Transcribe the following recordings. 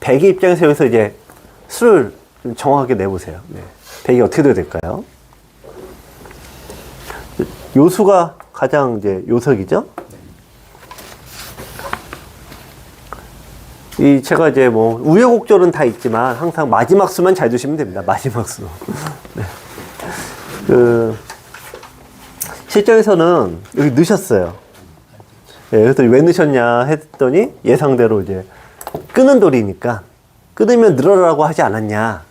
백의 입장에서 여기서 이제 수를 좀 정확하게 내보세요. 네. 백이 어떻게 돼야 될까요? 요수가 가장 이제 요석이죠? 이 제가 이제 뭐 우여곡절은 다 있지만 항상 마지막 수만 잘 두시면 됩니다. 마지막 수. 네. 그 실전에서는 여기 넣으셨어요. 예, 그래서 왜 넣으셨냐 했더니 예상대로 이제 끄는 돌이니까 끊으면 늘어라고 하지 않았냐.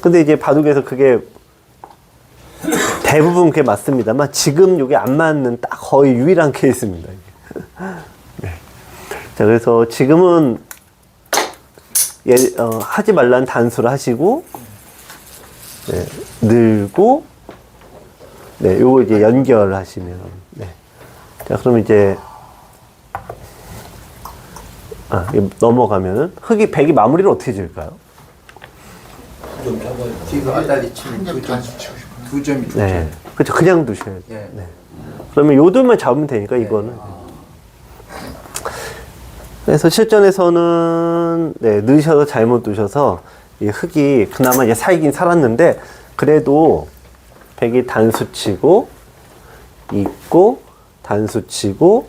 근데 이제 바둑에서 그게 대부분 그게 맞습니다만 지금 이게 안 맞는 딱 거의 유일한 케이스입니다. 네. 자 그래서 지금은 예, 어, 하지 말라는 단수를 하시고 네, 늘고 네 요거 이제 연결하시면 네. 자 그럼 이제 아, 넘어가면은 흙이 백이 마무리를 어떻게 지을까요? 지금 아다리 치면 두 점, 두 점이 두 네. 점. 그렇죠. 그냥 두셔야죠. 예. 네. 그러면 요들만 잡으면 되니까 이거는. 그래서 실전에서는 네, 넣으셔서 잘못 두셔서 이 흙이 그나마 이제 살긴 살았는데 그래도 백이 단수 치고 있고 단수 치고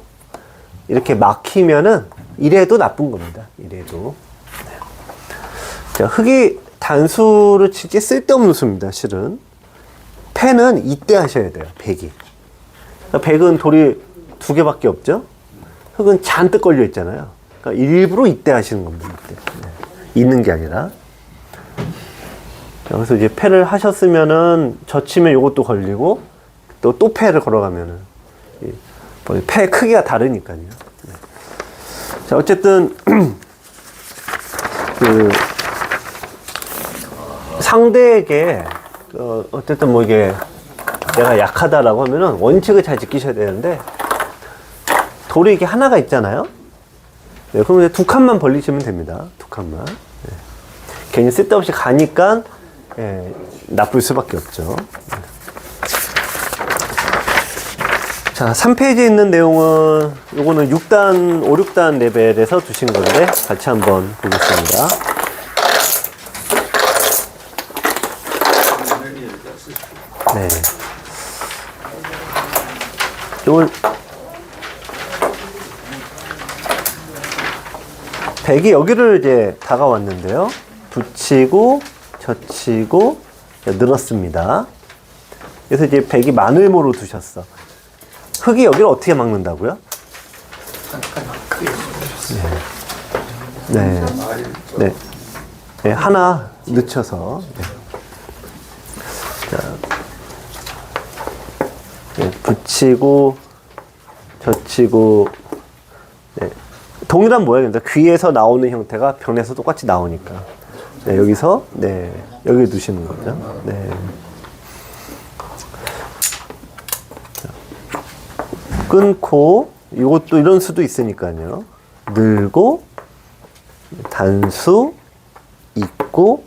이렇게 막히면은 이래도 나쁜 겁니다. 이래도. 네. 자, 흙이 단수를 치지 쓸데없는 수입니다. 실은. 패는 이때 하셔야 돼요. 백이. 그러니까 백은 돌이 두 개밖에 없죠. 흙은 잔뜩 걸려 있잖아요. 그러니까 일부러 이때 하시는 겁니다. 이때. 네. 있는 게 아니라. 자, 그래서 이제 패를 하셨으면은 젖히면 요것도 걸리고 또 또 패를 걸어가면은 이- 뭐패 크기가 다르니까요. 네. 자 어쨌든 그 상대에게 어, 어쨌든 뭐 이게 내가 약하다라고 하면은 원칙을 잘 지키셔야 되는데 돌이 이게 하나가 있잖아요. 네, 그럼 이제 두 칸만 벌리시면 됩니다. 두 칸만. 네. 괜히 쓸데없이 가니까 예, 나쁠 수밖에 없죠. 네. 자, 3페이지에 있는 내용은 요거는 6단, 5, 6단 레벨에서 두신 건데 같이 한번 보겠습니다. 네. 요걸 백이 여기를 이제 다가왔는데요. 붙이고 젖히고 늘었습니다. 그래서 이제 백이 마늘모로 두셨어. 흙이 여기를 어떻게 막는다고요? 네. 네. 네, 하나 늦춰서. 네. 자. 네, 붙이고, 젖히고, 네. 동일한 모양입니다. 귀에서 나오는 형태가 변에서 똑같이 나오니까. 네, 여기서, 네, 여기 두시는 거죠. 네. 끊고 이것도 이런 수도 있으니까요. 늘고 단수 있고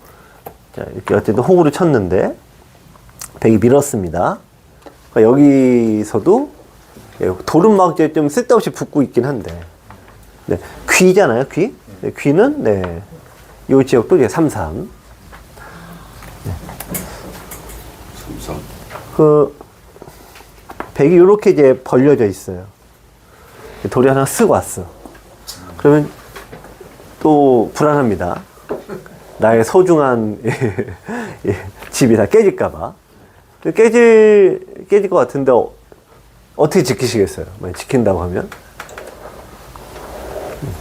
자 이렇게 어쨌든 호구를 쳤는데 백이 밀었습니다. 그러니까 여기서도 예, 돌은 막 이제 좀 쓸데없이 붙고 있긴 한데 네, 귀잖아요 귀 네, 귀는 네, 이 지역도 이제 33. 삼성. 그 백이 이렇게 이제 벌려져 있어요. 돌이 하나 쓱 왔어. 그러면 또 불안합니다. 나의 소중한 예, 집이 다 깨질까봐. 깨질 깨질 것 같은데 어, 어떻게 지키시겠어요? 만약 지킨다고 하면. 음.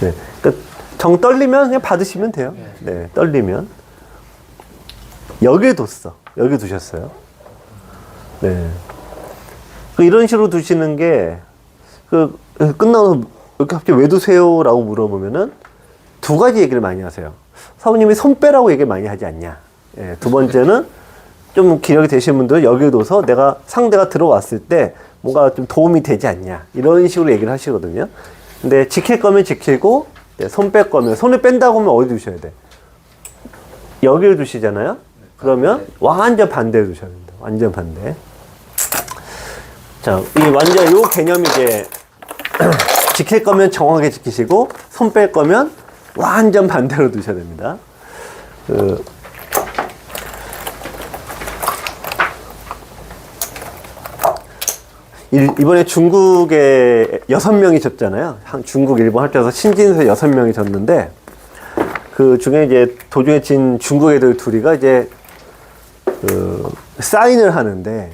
네, 그정 떨리면 그냥 받으시면 돼요. 네, 떨리면 여기에 뒀어. 여기 두셨어요. 네. 그 이런 식으로 두시는 게, 그, 끝나고 이렇게 갑자기 왜 두세요? 라고 물어보면은 두 가지 얘기를 많이 하세요. 사부님이 손 빼라고 얘기를 많이 하지 않냐. 예, 두 번째는 좀 기력이 되신 분들은 여기에 둬서 내가 상대가 들어왔을 때 뭔가 좀 도움이 되지 않냐. 이런 식으로 얘기를 하시거든요. 근데 지킬 거면 지키고, 네, 손뺄 거면, 손을 뺀다고 하면 어디 두셔야 돼? 여기를 두시잖아요? 그러면 완전 반대로 두셔야 됩니다. 완전 반대. 자, 이 완전 요 개념이 이제 지킬 거면 정확하게 지키시고 손 뺄 거면 완전 반대로 두셔야 됩니다. 그, 일- 이번에 중국에 여섯 명이 졌잖아요. 한 중국, 일본 합쳐서 신진서 여섯 명이 졌는데 그 중에 이제 도중에 진 중국 애들 둘이가 이제 그 사인을 하는데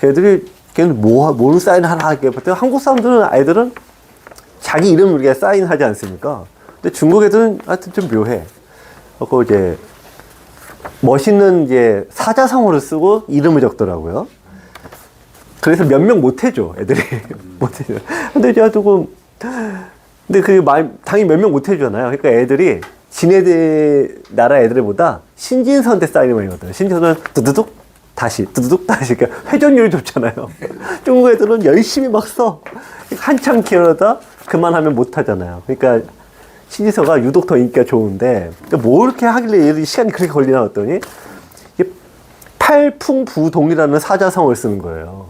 걔들이 걔는 뭐 뭘 사인을 하나 하게 봤더니 한국 사람들은 아이들은 자기 이름을 이렇게 사인하지 않습니까? 근데 중국 애들은 하여튼 좀 묘해. 그고 이제 멋있는 이제 사자성어를 쓰고 이름을 적더라고요. 그래서 몇 명 못 해줘 애들이 못 해줘. 근데 이제 조금 근데 그 말, 당연히 몇 명 못 해주잖아요. 그러니까 애들이 지네들 나라 애들보다 신진선대 사인을 많이 거든요. 신진선은 두두둑 다시 두두둑 다시 그러니까 회전율이 좋잖아요. 중국 애들은 열심히 막 써. 한참 길어다 그만하면 못 하잖아요. 그러니까 신지서가 유독 더 인기가 좋은데 뭐 이렇게 하길래 얘들이 시간이 그렇게 걸리나 했더니 팔풍부동이라는 사자성어를 쓰는 거예요.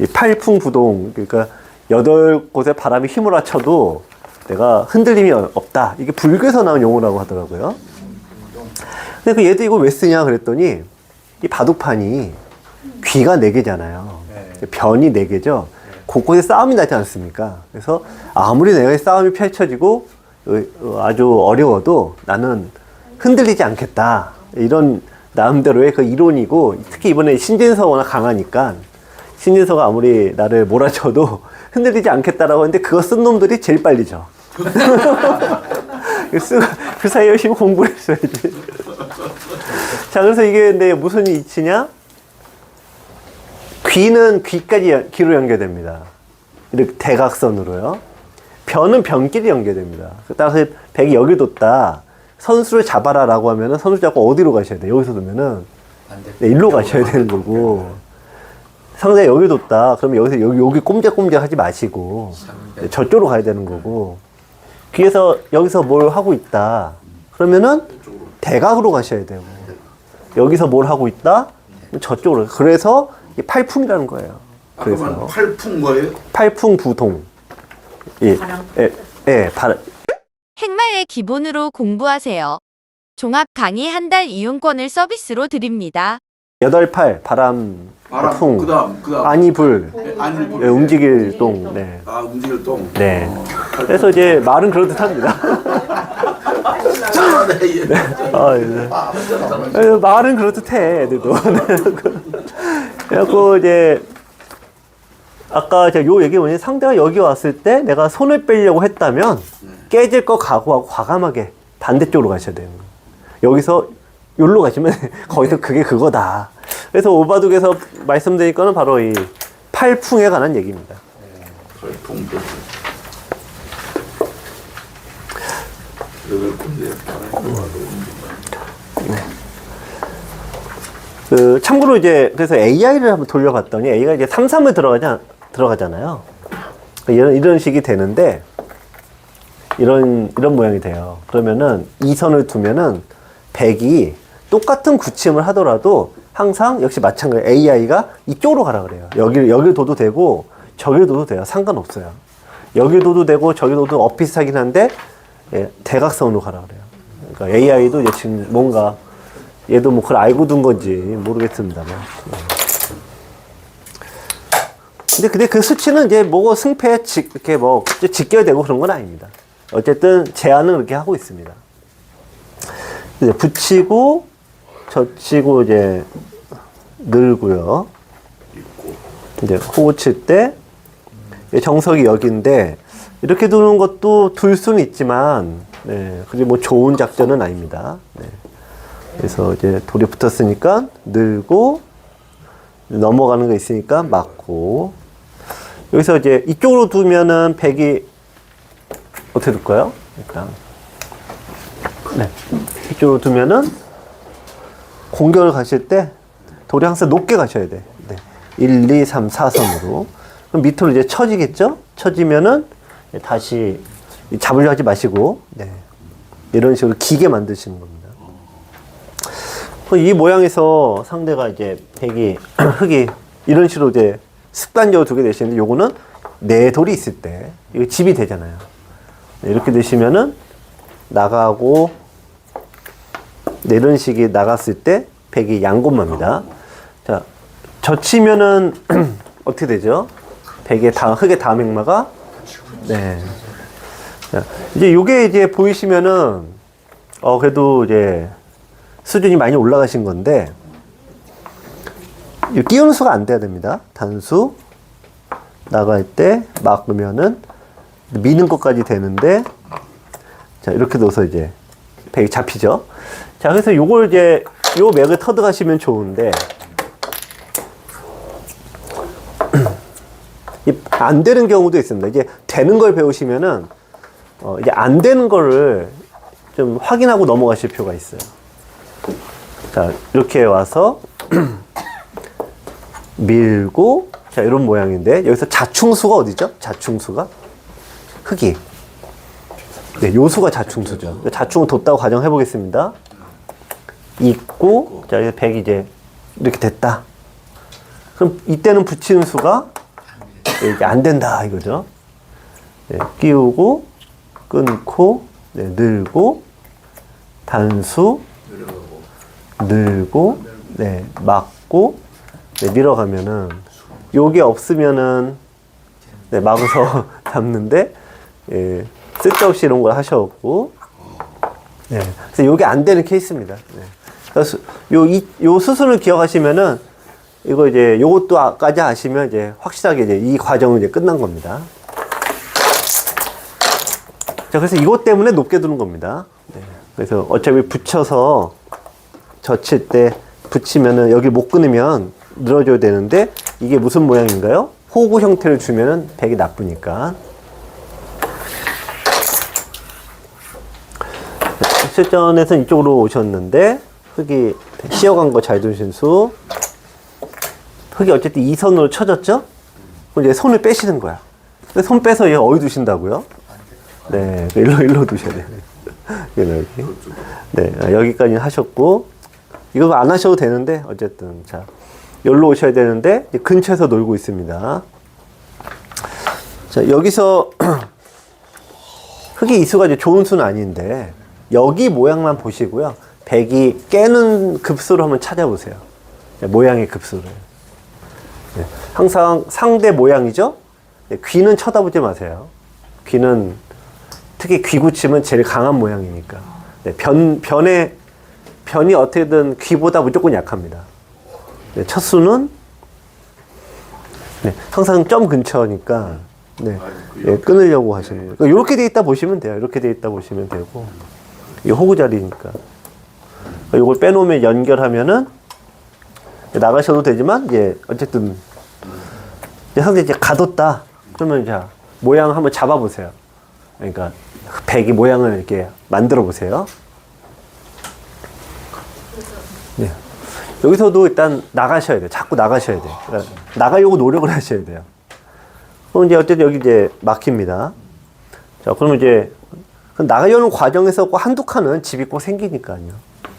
이 팔풍부동 그러니까 여덟 곳에 바람이 휘몰아 쳐도 내가 흔들림이 없다. 이게 불교에서 나온 용어라고 하더라고요. 근데 그 얘도 이거 왜 쓰냐 그랬더니 이 바둑판이 귀가 네 개잖아요. 변이 네 개죠. 곳곳에 싸움이 나지 않습니까? 그래서 아무리 내가 싸움이 펼쳐지고 아주 어려워도 나는 흔들리지 않겠다. 이런 나름대로의 그 이론이고 특히 이번에 신진서가 워낙 강하니까 신진서가 아무리 나를 몰아쳐도 흔들리지 않겠다라고 했는데 그거 쓴 놈들이 제일 빨리 져. 쓰- 그 사이에 열심히 공부를 했어야지. 자, 그래서 이게 근데 무슨 이치냐? 귀는 귀까지 연- 귀로 연결됩니다. 이렇게 대각선으로요. 변은 변끼리 연결됩니다. 따라서 백이 여기 뒀다. 선수를 잡아라라고 하면은 선수 잡고 어디로 가셔야 돼? 여기서 두면은. 네, 일로 가셔야 되는 거고. 상대 여기 뒀다. 그러면 여기서 여기, 여기 꼼짝꼼짝 하지 마시고 네, 저쪽으로 가야 되는 거고. 귀에서 여기서 뭘 하고 있다. 그러면은 대각으로 가셔야 되고. 여기서 뭘 하고 있다? 저쪽으로. 그래서 이 팔풍이라는 거예요. 아까만 그래서 팔풍 거예요? 팔풍부동. 예, 예, 예, 발, 핵말의 기본으로 공부하세요. 종합 강의 한 달 이용권을 서비스로 드립니다. 여덟 팔, 바람, 바람. 풍, 그다음 그다음. 아니 불, 아니 예, 움직일 동, 네. 아 움직일 동. 네. 그래서 이제 말은 그럴듯합니다. 아, 예. 예, 말은 그럴듯해, 애들도. 그래갖고 이제, 아까 제가 요 얘기 뭐냐면 상대가 여기 왔을 때 내가 손을 빼려고 했다면 깨질 거 각오하고 과감하게 반대쪽으로 가셔야 거예요. 여기서 여기로 가시면 거기서 그게 그거다. 그래서 오바둑에서 말씀드릴 거는 바로 이 팔풍에 관한 얘기입니다. 팔풍 동. 여덟 군데 그 참고로 이제 그래서 AI를 한번 돌려봤더니 A가 이제 3, 3을 들어가자 들어가잖아요. 이런 이런 식이 되는데 이런 이런 모양이 돼요. 그러면은 이 선을 두면은 100이 똑같은 구침을 하더라도 항상 역시 마찬가지 AI가 이쪽으로 가라 그래요. 여기 여기 둬도 되고 저기 둬도 돼요. 상관없어요. 여기 둬도 되고 저기 둬도 엇비슷하긴 한데 예, 대각선으로 가라 그래요. 그러니까 AI도 이제 지금 뭔가 얘도 뭐 그걸 알고 둔 건지 모르겠습니다만. 근데 근데 그 수치는 이제 뭐 승패 직, 이렇게 뭐 직결되고 그런 건 아닙니다. 어쨌든 제한은 그렇게 하고 있습니다. 이제 붙이고 젖히고 이제 늘고요. 이제 코 칠때 정석이 여기인데 이렇게 두는 것도 둘 수는 있지만 네, 그게 뭐 좋은 작전은 아닙니다. 네. 그래서 이제 돌이 붙었으니까 늘고 넘어가는 거 있으니까 막고 여기서 이제 이쪽으로 두면은 백이 어떻게 둘까요? 일단 네 이쪽으로 두면은 공격을 가실 때 돌이 항상 높게 가셔야 돼. 네. 1, 2, 3, 4선으로. 그럼 밑으로 이제 쳐지겠죠? 쳐지면은 다시 잡으려 하지 마시고, 네. 이런 식으로 기게 만드시는 겁니다. 그이 모양에서 상대가 이제 백이, 흙이 이런 식으로 이제 습관적으로 두게 되시는데 요거는 네 돌이 있을 때, 이거 집이 되잖아요. 네, 이렇게 되시면은 나가고 네, 이런 식이 나갔을 때 백이 양곳마입니다. 자, 젖히면은 어떻게 되죠? 백의 다음 흙의 다음 행마가 네. 자, 이제 요게 이제 보이시면은 어 그래도 이제 수준이 많이 올라가신 건데 이 띄우는 수가 안 돼야 됩니다. 단수 나갈 때 막으면은 미는 것까지 되는데 자 이렇게 넣어서 이제 백이 잡히죠. 자 그래서 요걸 이제 요 맥을 터득하시면 좋은데 이 안 되는 경우도 있습니다. 이제 되는 걸 배우시면은 어 이제 안 되는 거를 좀 확인하고 넘어가실 필요가 있어요. 자 이렇게 와서 밀고 자 이런 모양인데 여기서 자충수가 어디죠? 자충수가 흙이 네, 요수가 자충수죠. 자충을 뒀다고 가정해 보겠습니다. 있고 자 백이 이제 이렇게 됐다. 그럼 이때는 붙이는 수가 이게 안 된다 이거죠. 네, 끼우고 끊고 네, 늘고 단수 늘고 네 막고 네, 밀어가면은 요게 없으면은 네, 막아서 잡는데 예, 쓸데없이 이런 걸 하셔갖고 네, 그래서 요게 안 되는 케이스입니다. 네. 그래서 요, 이, 요 수순을 기억하시면은 이거 이제 요것도 아까지 아시면 이제 확실하게 이제 이 과정은 이제 끝난 겁니다. 자, 그래서 이것 때문에 높게 두는 겁니다. 네. 그래서 어차피 붙여서 젖힐 때 붙이면은 여기 못 끊으면 늘어져야 되는데 이게 무슨 모양인가요? 호구 형태를 주면은 백이 나쁘니까. 실전에서 이쪽으로 오셨는데 흙이 씌어간 거 잘 두신 수. 흙이 어쨌든 이 선으로 쳐졌죠? 그럼 이제 손을 빼시는 거야. 근데 손 빼서 얘 어디 두신다고요? 네, 일로 일로 두셔야 돼요. 여기. 네, 아, 여기까지 하셨고 이거 안 하셔도 되는데 어쨌든 자 여기로 오셔야 되는데 근처에서 놀고 있습니다. 자 여기서 흙이 이수가 이제 좋은 수는 아닌데 여기 모양만 보시고요. 백이 깨는 급수를 한번 찾아보세요. 네, 모양의 급수를. 네, 항상 상대 모양이죠. 네, 귀는 쳐다보지 마세요. 귀는 특히 귀구침은 제일 강한 모양이니까. 네, 변, 변의, 변이 어떻게든 귀보다 무조건 약합니다. 네, 첫 수는 네, 항상 점 근처니까 끊으려고 하시는 거예요. 그러니까 이렇게 돼 있다 보시면 돼요. 이렇게 돼 있다 보시면 되고. 이 호구 자리니까. 이걸 빼놓으면 연결하면은 나가셔도 되지만, 이제 어쨌든 상대 이제 가뒀다. 그러면 자 모양 한번 잡아보세요. 그러니까 백이 모양을 이렇게 만들어 보세요. 네. 여기서도 일단 나가셔야 돼요. 자꾸 나가셔야 돼요. 그러니까 나가려고 노력을 하셔야 돼요. 그럼 이제 어쨌든 여기 이제 막힙니다. 자, 그러면 이제 그 나가려는 과정에서 꼭 한두 칸은 집이 꼭 생기니까요.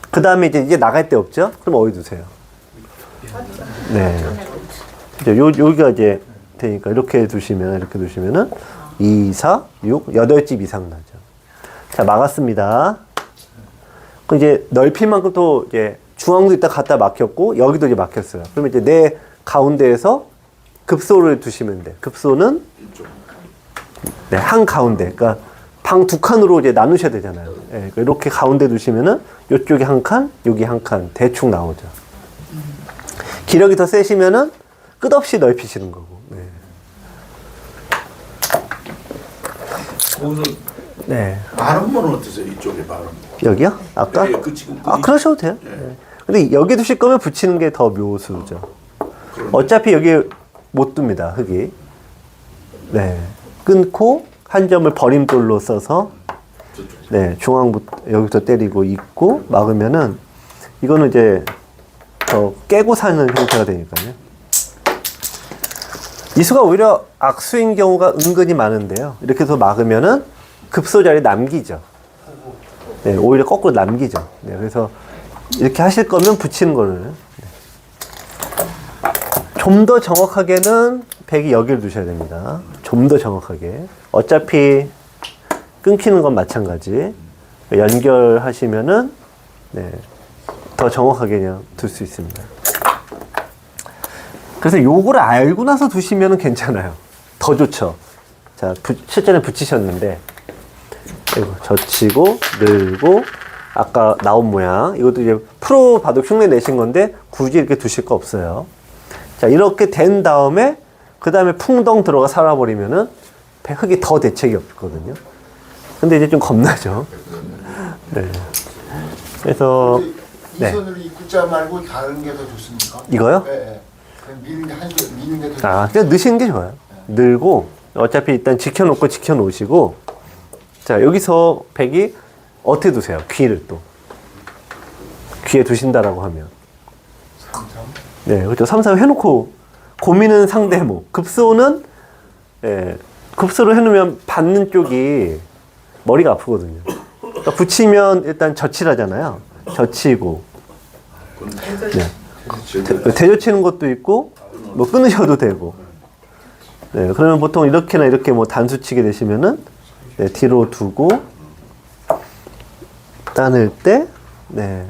그 다음에 이제, 이제 나갈 데 없죠? 그럼 어디 두세요? 네. 이제 요, 여기가 이제 되니까 이렇게 두시면, 이렇게 두시면은 2, 4, 6, 8집 이상 나죠. 자, 막았습니다. 그 이제 넓힐 만큼 또 이제 중앙도 있다 갖다 막혔고, 여기도 이제 막혔어요. 그러면 이제 내 가운데에서 급소를 두시면 돼. 급소는 네, 한 가운데. 그러니까 방 두 칸으로 이제 나누셔야 되잖아요. 예, 그러니까 이렇게 가운데 두시면은 이쪽에 한 칸, 여기 한 칸 대충 나오죠. 기력이 더 세시면은 끝없이 넓히시는 거고. 네. 거기서 네. 거는 어떠세요? 이쪽에 거. 여기요? 아까? 예, 그 지금 아, 그러셔도 돼요. 네. 근데 여기 두실 거면 붙이는 게 더 묘수죠. 어차피 여기 못 둡니다, 흙이. 네. 끊고 한 점을 버림돌로 써서 저쪽. 네, 중앙부터 여기서 때리고 있고 막으면은 이거는 이제 더 깨고 사는 형태가 되니까요. 이수가 오히려 악수인 경우가 은근히 많은데요. 이렇게 해서 막으면은 급소 자리 남기죠. 네, 오히려 거꾸로 남기죠. 네, 그래서 이렇게 하실 거면 붙이는 거를 좀더 정확하게는 백이 여기를 두셔야 됩니다. 좀 더 정확하게. 어차피 끊기는 건 마찬가지. 연결하시면은 네, 더 정확하게 그냥 둘 수 있습니다. 그래서 요거를 알고 나서 두시면 괜찮아요. 더 좋죠. 자, 부- 실전에 붙이셨는데 이거 젖히고 늘고 아까 나온 모양 이것도 이제 프로 바둑 흉내 내신 건데 굳이 이렇게 두실 거 없어요. 자 이렇게 된 다음에 그 다음에 풍덩 들어가 살아버리면은 배- 흙이 더 대책이 없거든요. 근데 이제 좀 겁나죠. 네. 그래서 이 네. 손으로 이 굿자 말고 다른 게 더 좋습니까? 이거요? 네. 네. 그냥 미는 게한 손, 미는 게 더. 아 그냥 넣으시는 게 좋아요. 늘고 어차피 일단 지켜놓고 지켜놓으시고 자 여기서 백이 어떻게 두세요? 귀를 또 귀에 두신다라고 하면. 네, 그렇죠. 3, 4 해놓고 고민은 상대목, 급소는 예, 급소를 해놓으면 받는 쪽이 머리가 아프거든요. 그러니까 붙이면 일단 젖히라잖아요. 젖히고 네. 대- 대젖히는 것도 있고 뭐 끊으셔도 되고. 네, 그러면 보통 이렇게나 이렇게 뭐 단수 치게 되시면은 네, 뒤로 두고 따낼 때 네,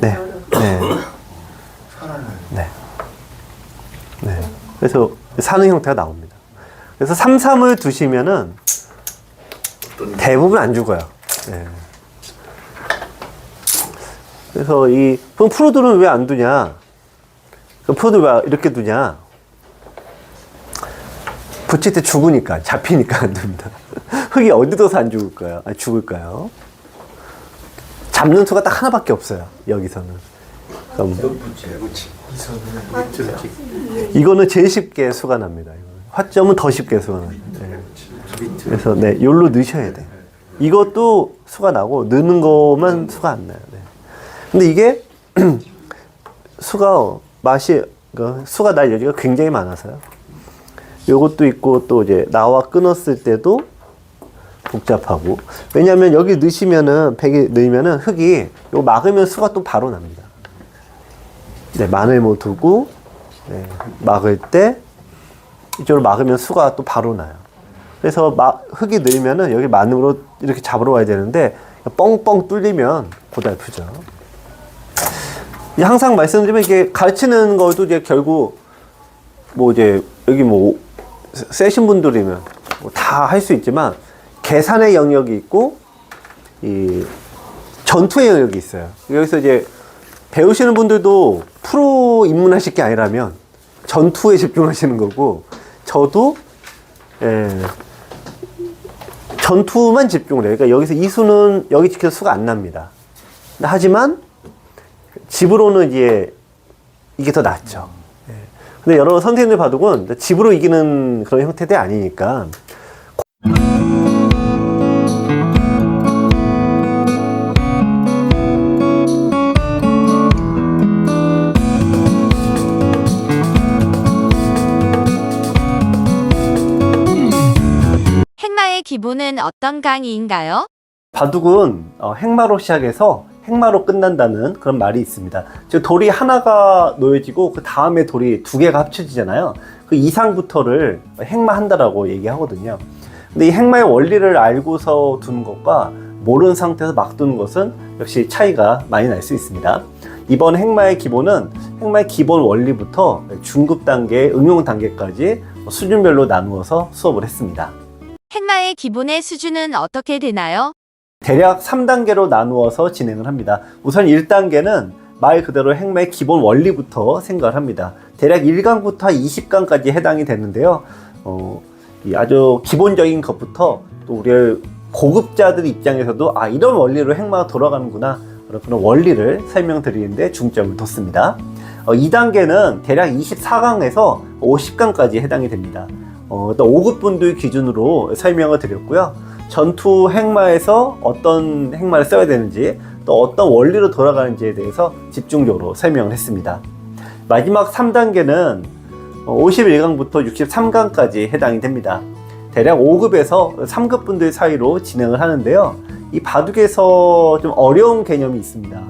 네, 네. 네. 네. 그래서 사는 형태가 나옵니다. 그래서 3, 3을 두시면은 대부분 안 죽어요. 네. 그래서 이 그럼 프로들은 왜 안 두냐? 그럼 프로들 왜 이렇게 두냐? 붙일 때 죽으니까 잡히니까 안 둡니다. 흙이 어디 둬서 안 죽을까요? 아, 죽을까요? 잡는 수가 딱 하나밖에 없어요. 여기서는. 그럼 이 손으로. 이거는 제일 쉽게 수가 납니다. 화점은 더 쉽게 수가 나요. 네. 그래서 네, 요로 넣으셔야 돼. 이것도 수가 나고 넣는 것만 수가 안 나요. 네. 근데 이게 수가 맛이 그 수가 날 여지가 굉장히 많아서요. 요것도 있고 또 이제 나와 끊었을 때도 복잡하고 왜냐하면 여기 넣으시면은 백이 넣으면은 흙이 요 막으면 수가 또 바로 납니다. 네, 마늘 뭐 두고 네, 막을 때 이쪽으로 막으면 수가 또 바로 나요. 그래서 막 흙이 늘면은 여기 마늘로 이렇게 잡으러 와야 되는데 뻥뻥 뚫리면 고달프죠. 이 항상 말씀드리면 이게 가르치는 것도 이제 결국 뭐 이제 여기 뭐 세- 세신 분들이면 뭐 다할 수 있지만 계산의 영역이 있고 이 전투의 영역이 있어요. 여기서 이제 배우시는 분들도 프로 입문하실 게 아니라면 전투에 집중하시는 거고 저도 예, 전투만 집중을 해요. 그러니까 여기서 이수는 여기 지켜서 수가 안 납니다. 하지만 집으로는 이제 이게 더 낫죠. 예. 근데 여러 선생님들 바둑은 집으로 이기는 그런 형태들이 아니니까 행마의 기본은 어떤 강의인가요? 바둑은 어, 행마로 시작해서 행마로 끝난다는 그런 말이 있습니다. 즉 돌이 하나가 놓여지고 그 다음에 돌이 두 개가 합쳐지잖아요. 그 이상부터를 행마한다라고 얘기하거든요. 근데 이 행마의 원리를 알고서 두는 것과 모르는 상태에서 막 두는 것은 역시 차이가 많이 날 수 있습니다. 이번 행마의 기본은 행마의 기본 원리부터 중급 단계, 응용 단계까지 수준별로 나누어서 수업을 했습니다. 행마의 기본의 수준은 어떻게 되나요? 대략 3단계로 나누어서 진행을 합니다. 우선 1단계는 말 그대로 행마의 기본 원리부터 생각을 합니다. 대략 1강부터 20강까지 해당이 되는데요. 어, 이 아주 기본적인 것부터 또 우리 고급자들 입장에서도 아 이런 원리로 행마가 돌아가는구나 그런 원리를 설명드리는데 중점을 뒀습니다. 어, 2단계는 대략 24강에서 50강까지 해당이 됩니다. 어, 또 5급 분들 기준으로 설명을 드렸고요. 전투 행마에서 어떤 행마를 써야 되는지 또 어떤 원리로 돌아가는지에 대해서 집중적으로 설명을 했습니다. 마지막 3단계는 51강부터 63강까지 해당이 됩니다. 대략 5급에서 3급 분들 사이로 진행을 하는데요. 이 바둑에서 좀 어려운 개념이 있습니다.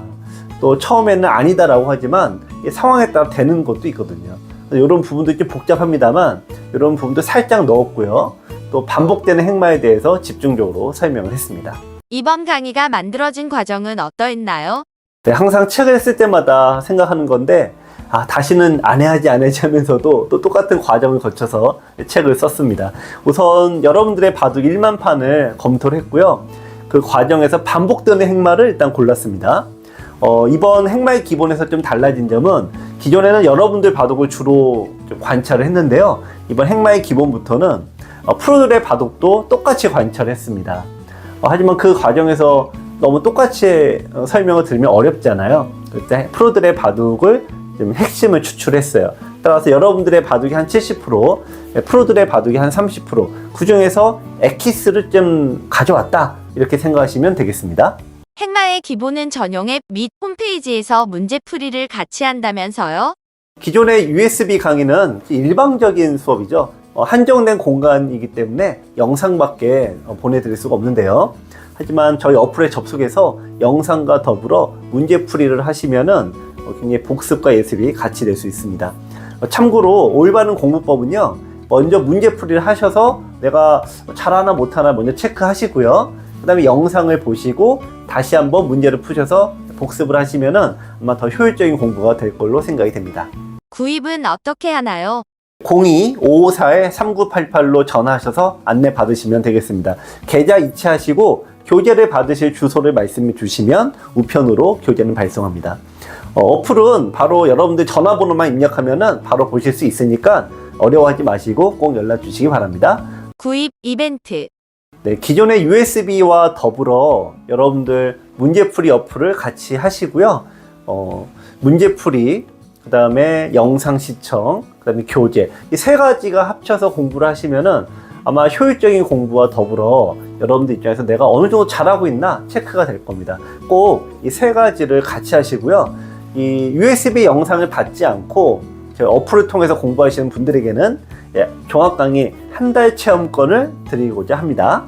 또 처음에는 아니다라고 하지만 이 상황에 따라 되는 것도 있거든요. 이런 부분도 좀 복잡합니다만 이런 부분도 살짝 넣었고요. 또 반복되는 행마에 대해서 집중적으로 설명을 했습니다. 이번 강의가 만들어진 과정은 어떠했나요? 네, 항상 책을 쓸 때마다 생각하는 건데, 아, 다시는 안 해야지, 안 해야지 하면서도 또 똑같은 과정을 거쳐서 책을 썼습니다. 우선 여러분들의 바둑 1만 판을 검토를 했고요. 그 과정에서 반복되는 행마를 일단 골랐습니다. 어, 이번 행마의 기본에서 좀 달라진 점은 기존에는 여러분들 바둑을 주로 좀 관찰을 했는데요. 이번 행마의 기본부터는 어, 프로들의 바둑도 똑같이 관찰했습니다. 어, 하지만 그 과정에서 너무 똑같이 어, 설명을 들으면 어렵잖아요. 그때 프로들의 바둑을 좀 핵심을 추출했어요. 따라서 여러분들의 바둑이 한 70%, 예, 프로들의 바둑이 한 30%, 그 중에서 엑기스를 좀 가져왔다. 이렇게 생각하시면 되겠습니다. 행마의 기본은 전용 앱 및 홈페이지에서 문제풀이를 같이 한다면서요? 기존의 USB 강의는 일방적인 수업이죠. 어, 한정된 공간이기 때문에 영상밖에 어, 보내드릴 수가 없는데요. 하지만 저희 어플에 접속해서 영상과 더불어 문제풀이를 하시면은 어, 굉장히 복습과 예습이 같이 될 수 있습니다. 어, 참고로 올바른 공부법은요. 먼저 문제풀이를 하셔서 내가 잘하나 못하나 먼저 체크하시고요. 그 다음에 영상을 보시고 다시 한번 문제를 푸셔서 복습을 하시면은 아마 더 효율적인 공부가 될 걸로 생각이 됩니다. 구입은 어떻게 하나요? 02-554-3988로 전화하셔서 안내 받으시면 되겠습니다. 계좌 이체하시고 교재를 받으실 주소를 말씀해 주시면 우편으로 교재는 발송합니다. 어, 플은 바로 여러분들 전화번호만 입력하면은 바로 보실 수 있으니까 어려워하지 마시고 꼭 연락 주시기 바랍니다. 구입 이벤트. 네, 기존의 USB와 더불어 여러분들 문제풀이 어플을 같이 하시고요. 어, 문제풀이, 그 다음에 영상 시청, 그 다음에 교재. 이 세 가지가 합쳐서 공부를 하시면은 아마 효율적인 공부와 더불어 여러분들 입장에서 내가 어느 정도 잘하고 있나 체크가 될 겁니다. 꼭 이 세 가지를 같이 하시고요. 이 USB 영상을 받지 않고 저희 어플을 통해서 공부하시는 분들에게는 예, 종합 강의 한 달 체험권을 드리고자 합니다.